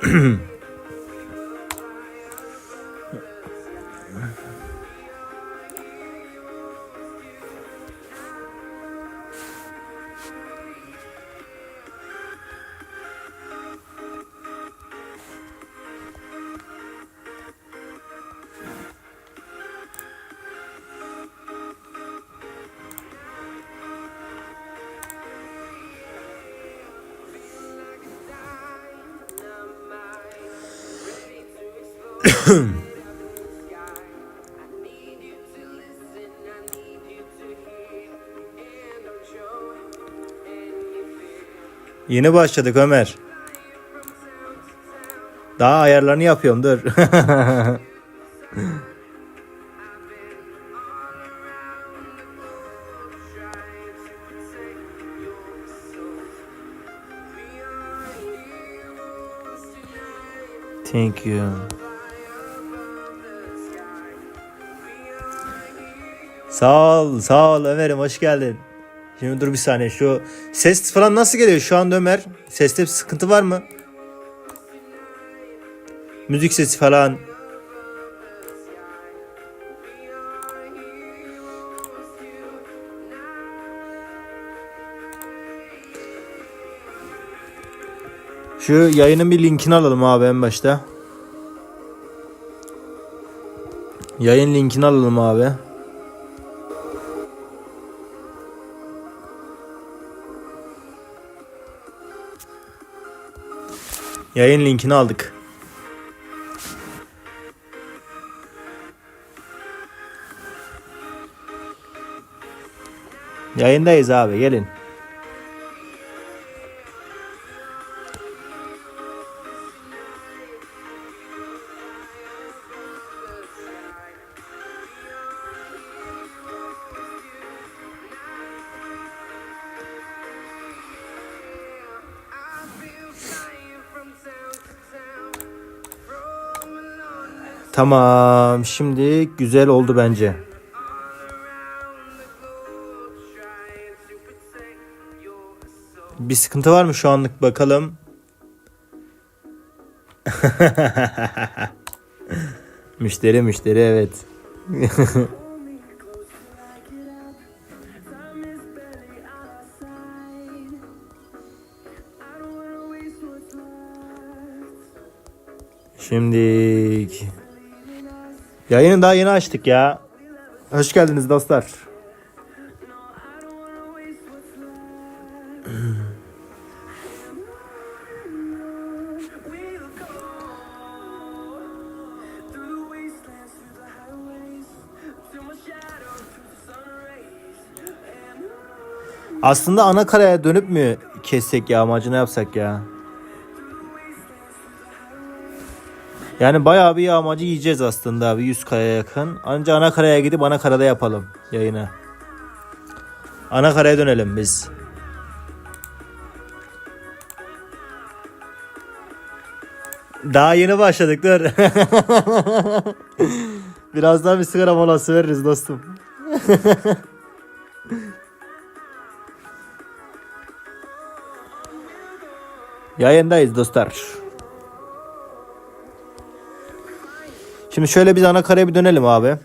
咳 咳 Yeni başladık Ömer. Daha ayarlarını yapıyorum dur. Thank you. Sağ ol, sağ ol Ömer'im hoş geldin. Şimdi dur bir saniye şu ses falan nasıl geliyor şu anda Ömer? Seste bir sıkıntı var mı? Müzik sesi falan. Şu yayının bir linkini alalım abi en başta. Yayın linkini alalım abi. Yayın linkini aldık. Yayındayız abi gelin. Tamam. Şimdi güzel oldu bence. Bir sıkıntı var mı şu anlık bakalım. müşteri müşteri evet. Şimdi yayını daha yeni açtık ya. Hoş geldiniz dostlar. Aslında ana karaya dönüp mü kessek ya amacına yapsak ya? Yani bayağı bir yağmacı yiyeceğiz aslında bir 100 karaya yakın. Anca ana karaya gidip ana karada yapalım yayını. Ana karaya dönelim biz. Daha yeni başladık dur. Birazdan bir sigara molası veririz dostum. Yayındayız dostlar. Şimdi şöyle biz ana karaya bir dönelim abi.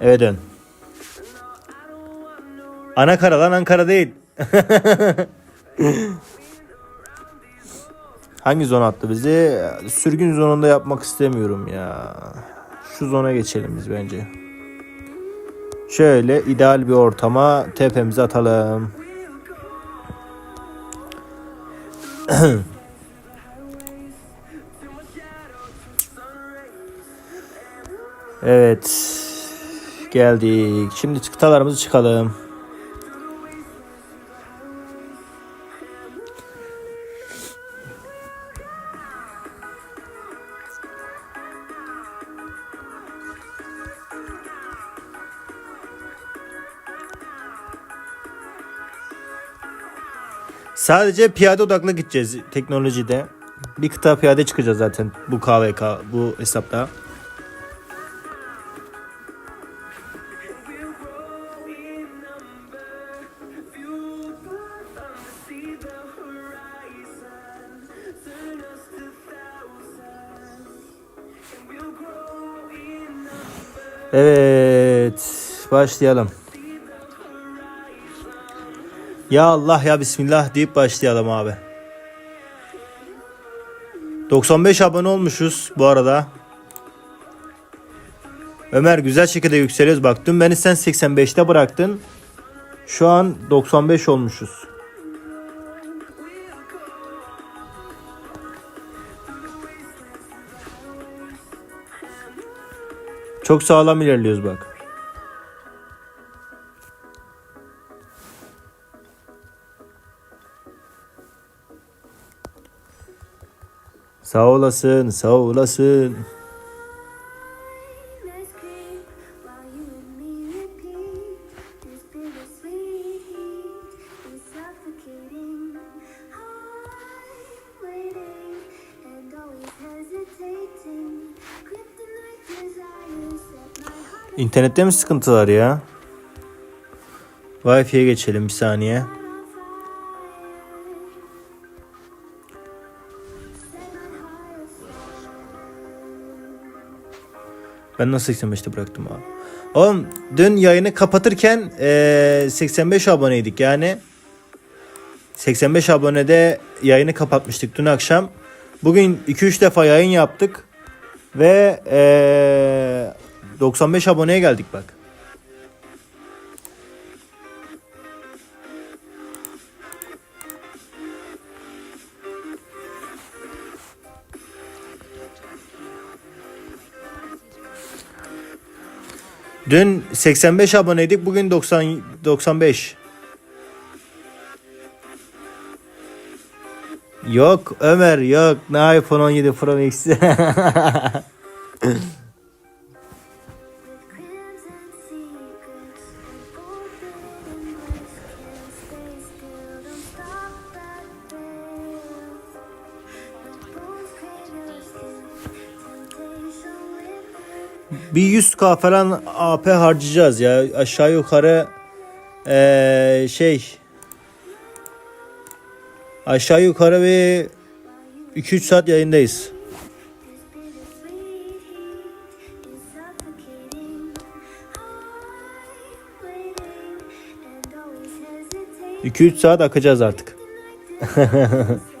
Evet dön. Ana kara lan Ankara değil. Hangi zona attı bizi? Sürgün zonunda yapmak istemiyorum ya. Şu zona geçelim biz bence. Şöyle ideal bir ortama tepemizi atalım. Evet. Geldik. Şimdi çıktalarımızı çıkalım. Sadece piyade odaklı gideceğiz teknolojide. Bir kıta piyade çıkacağız zaten bu KVK bu hesapta. Başlayalım. Ya Allah ya Bismillah deyip başlayalım abi. 95 abone olmuşuz bu arada. Ömer güzel şekilde yükseliyoruz. Bak dün beni sen 85'te bıraktın. Şu an 95 olmuşuz. Çok sağlam ilerliyoruz bak. Desires set my heart İnternette mi sıkıntı var ya? Wi-Fi'ye geçelim bir saniye. Ben nasıl 85'te bıraktım abi? Oğlum dün yayını kapatırken eee, 85 aboneydik yani. 85 abonede yayını kapatmıştık dün akşam. Bugün 2-3 defa yayın yaptık. Ve eee, 95 aboneye geldik bak. Dün 85 aboneydik. Bugün 90 95. Yok Ömer yok. Ne iPhone 17 Pro Max. bir 100k falan AP harcayacağız ya. Aşağı yukarı eee, şey aşağı yukarı bir 2-3 saat yayındayız. Hesitating. 2-3 saat akacağız artık.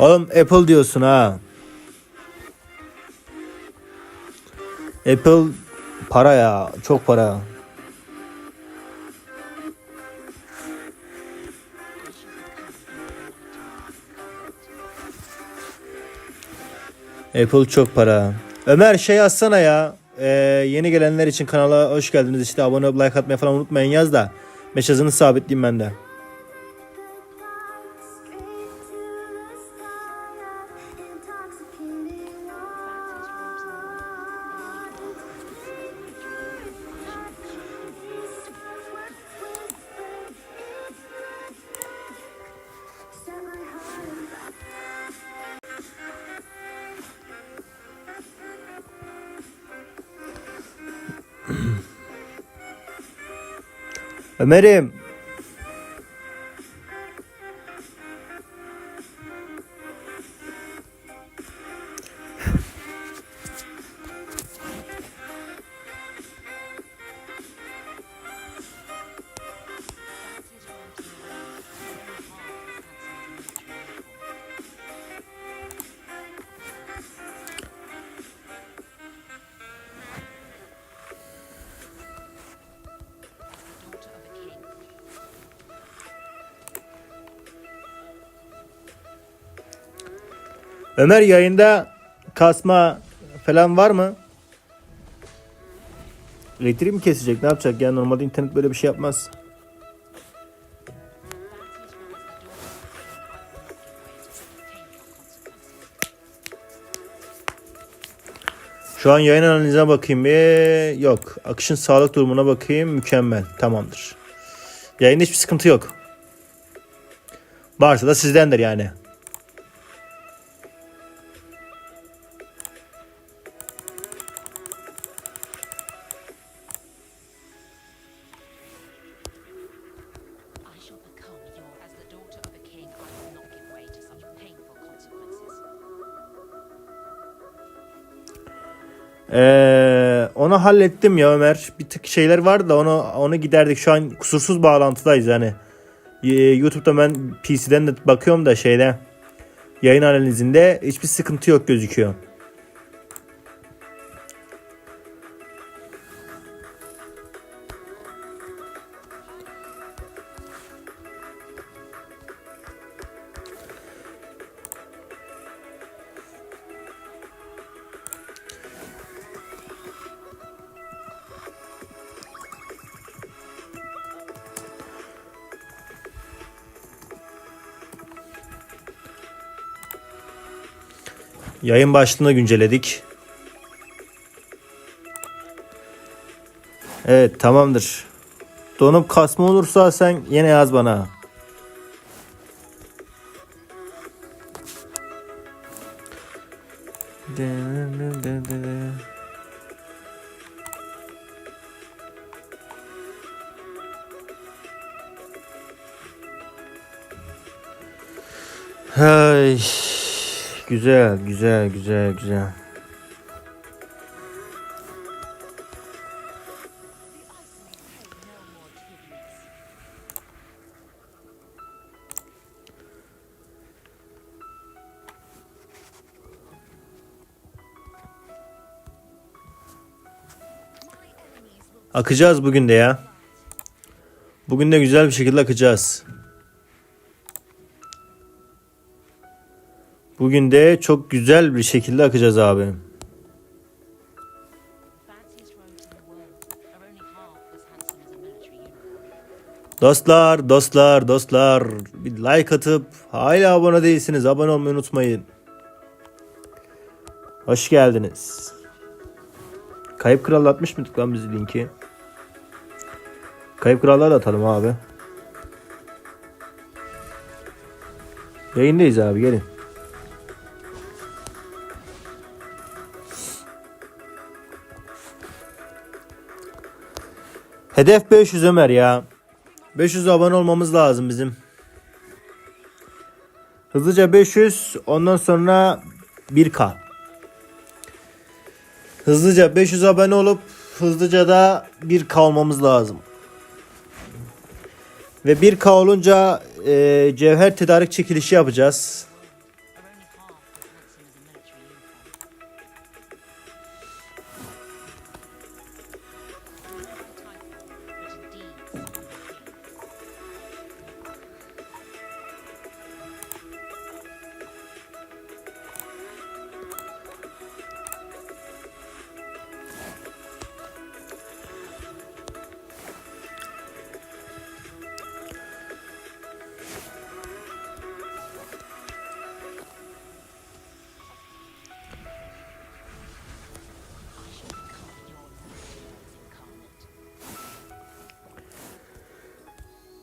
Oğlum Apple diyorsun ha. Apple para ya. Çok para. Apple çok para. Ömer şey yazsana ya. Ee, yeni gelenler için kanala hoş geldiniz. İşte abone olup like atmayı falan unutmayın yaz da. Mesajını sabitleyeyim ben de. Ömer'im. Ömer yayında kasma falan var mı? Elektriği mi kesecek? Ne yapacak? Ya normalde internet böyle bir şey yapmaz. Şu an yayın analizine bakayım bir. Yok. Akışın sağlık durumuna bakayım. Mükemmel. Tamamdır. Yayında hiçbir sıkıntı yok. Varsa da sizdendir yani. Onu hallettim ya Ömer. Bir tık şeyler vardı da onu onu giderdik. Şu an kusursuz bağlantıdayız yani. Ee, YouTube'da ben PC'den de bakıyorum da şeyde yayın analizinde hiçbir sıkıntı yok gözüküyor. Yayın başlığını güncelledik. Evet tamamdır. Donup kasma olursa sen yine yaz bana. Ay, güzel, güzel, güzel, güzel. Akacağız bugün de ya. Bugün de güzel bir şekilde akacağız. Bugün de çok güzel bir şekilde akacağız abi. Dostlar, dostlar, dostlar. Bir like atıp hala abone değilsiniz. Abone olmayı unutmayın. Hoş geldiniz. Kayıp Kral atmış mıydık lan biz linki? Kayıp Krallar atalım abi. Yayındayız abi gelin. Hedef 500 Ömer ya. 500 abone olmamız lazım bizim. Hızlıca 500 ondan sonra 1K. Hızlıca 500 abone olup hızlıca da 1K olmamız lazım. Ve 1K olunca e, cevher tedarik çekilişi yapacağız.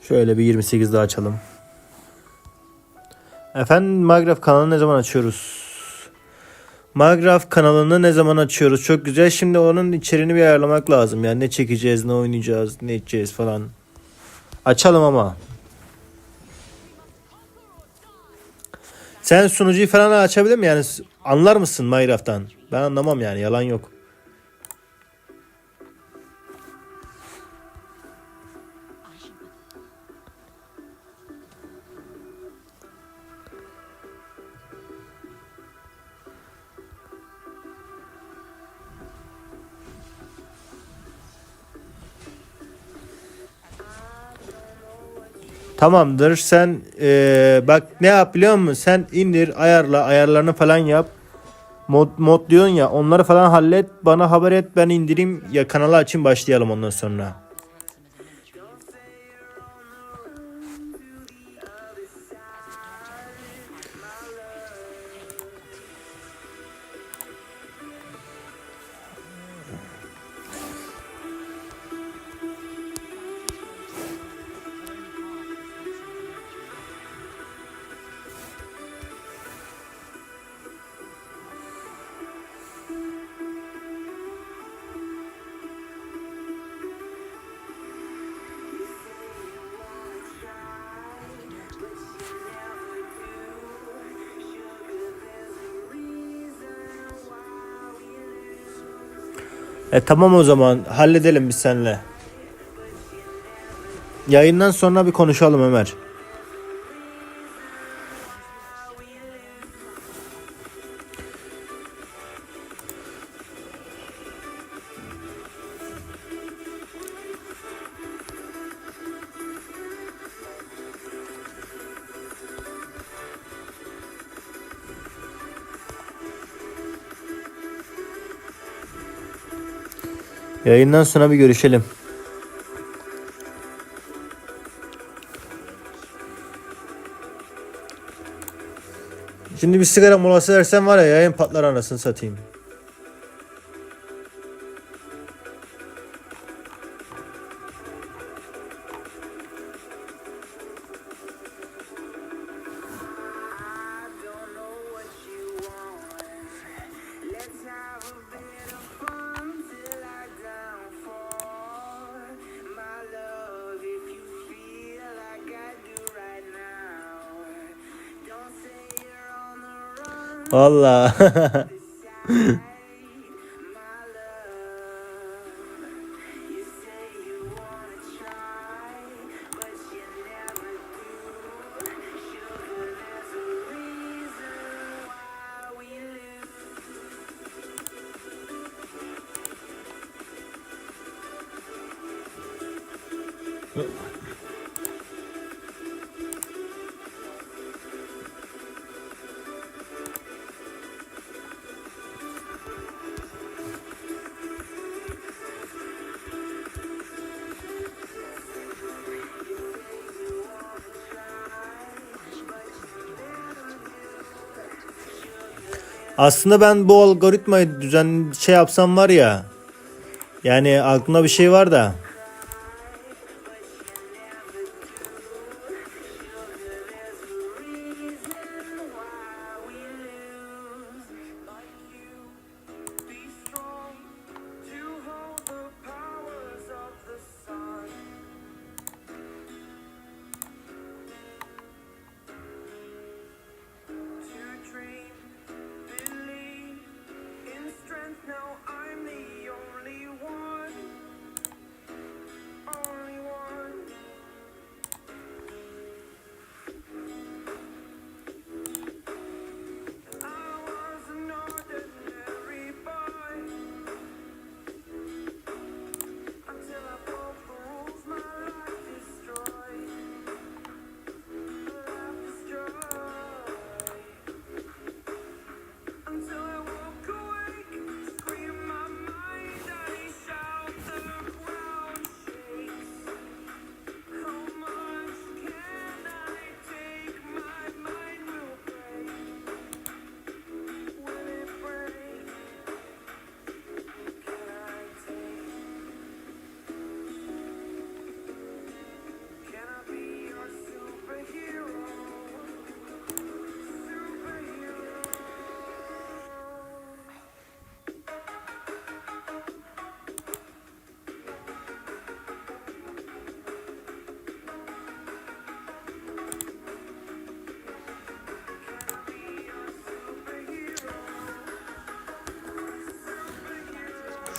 Şöyle bir 28 daha açalım. Efendim Minecraft kanalını ne zaman açıyoruz? Minecraft kanalını ne zaman açıyoruz? Çok güzel. Şimdi onun içeriğini bir ayarlamak lazım. Yani ne çekeceğiz, ne oynayacağız, ne edeceğiz falan. Açalım ama. Sen sunucuyu falan açabilir mi? Yani anlar mısın Minecraft'tan? Ben anlamam yani. Yalan yok. Tamamdır. Sen eee, bak ne yap biliyor musun? Sen indir, ayarla, ayarlarını falan yap. Mod, mod diyorsun ya onları falan hallet. Bana haber et ben indireyim ya kanalı açayım başlayalım ondan sonra. E tamam o zaman halledelim biz seninle. Yayından sonra bir konuşalım Ömer. Yayından sonra bir görüşelim. Şimdi bir sigara molası versen var ya yayın patlar anasını satayım. Valla. Aslında ben bu algoritmayı düzen şey yapsam var ya. Yani aklımda bir şey var da.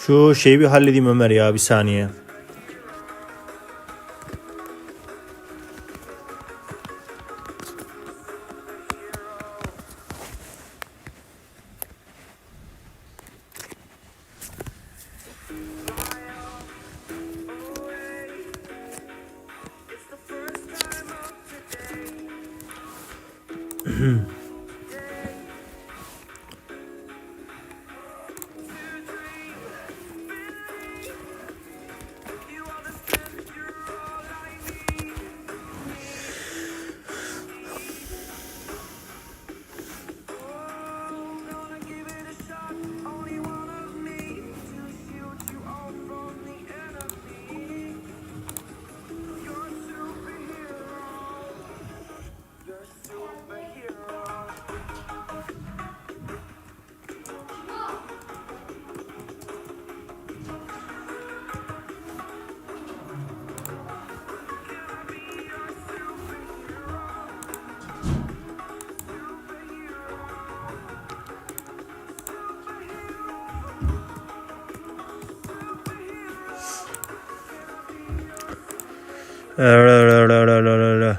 Şu şeyi bir halledeyim Ömer ya bir saniye. 六六六六六六六六